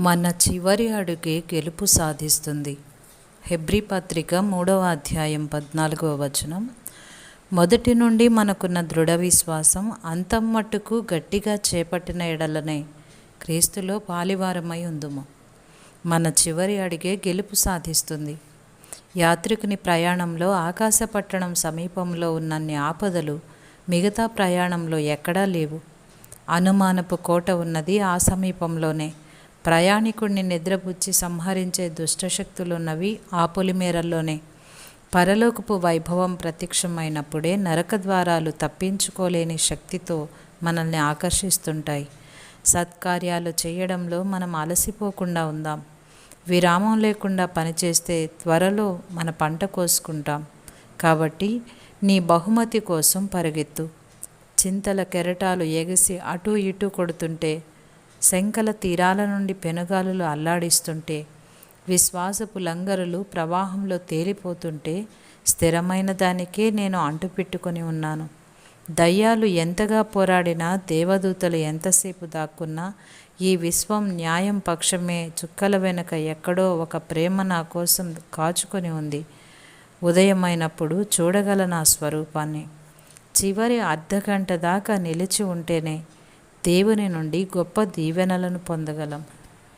మన చివరి అడుగే గెలుపు సాధిస్తుంది. హెబ్రి పత్రిక మూడవ అధ్యాయం పద్నాలుగవ వచనం. మొదటి నుండి మనకున్న దృఢ విశ్వాసం అంతం మట్టుకు గట్టిగా చేపట్టిన ఎడలనే క్రీస్తులో పాలివారమై ఉందుము. మన చివరి అడిగే గెలుపు సాధిస్తుంది. యాత్రికుని ప్రయాణంలో ఆకాశపట్టణం సమీపంలో ఉన్నన్ని ఆపదలు మిగతా ప్రయాణంలో ఎక్కడా లేవు. అనుమానపు కోట ఉన్నది ఆ సమీపంలోనే. ప్రయాణికుడిని నిద్రపుచ్చి సంహరించే దుష్టశక్తులున్నవి ఆ పొలిమేరల్లోనే. పరలోకపు వైభవం ప్రత్యక్షమైనప్పుడే నరక ద్వారాలు తప్పించుకోలేని శక్తితో మనల్ని ఆకర్షిస్తుంటాయి. సత్కార్యాలు చేయడంలో మనం అలసిపోకుండా ఉందాం. విరామం లేకుండా పనిచేస్తే త్వరలో మన పంట కోసుకుంటాం. కాబట్టి నీ బహుమతి కోసం పరిగెత్తు. చింతల కెరటాలు ఎగిసి అటూ ఇటూ కొడుతుంటే శంకల తీరాల నుండి పెనుగాలులు అల్లాడిస్తుంటే విశ్వాసపు లంగరులు ప్రవాహంలో తేలిపోతుంటే స్థిరమైన దానికే నేను అంటుపెట్టుకొని ఉన్నాను. దయ్యాలు ఎంతగా పోరాడినా దేవదూతలు ఎంతసేపు దాక్కున్నా ఈ విశ్వం న్యాయం పక్షమే చుక్కల వెనుక ఎక్కడో ఒక ప్రేమ నా కోసం కాచుకొని ఉంది. ఉదయమైనప్పుడు చూడగల నా స్వరూపాన్ని. చివరి అర్ధగంట దాకా నిలిచి ఉంటేనే దేవుని నుండి గొప్ప దీవెనలను పొందగలం.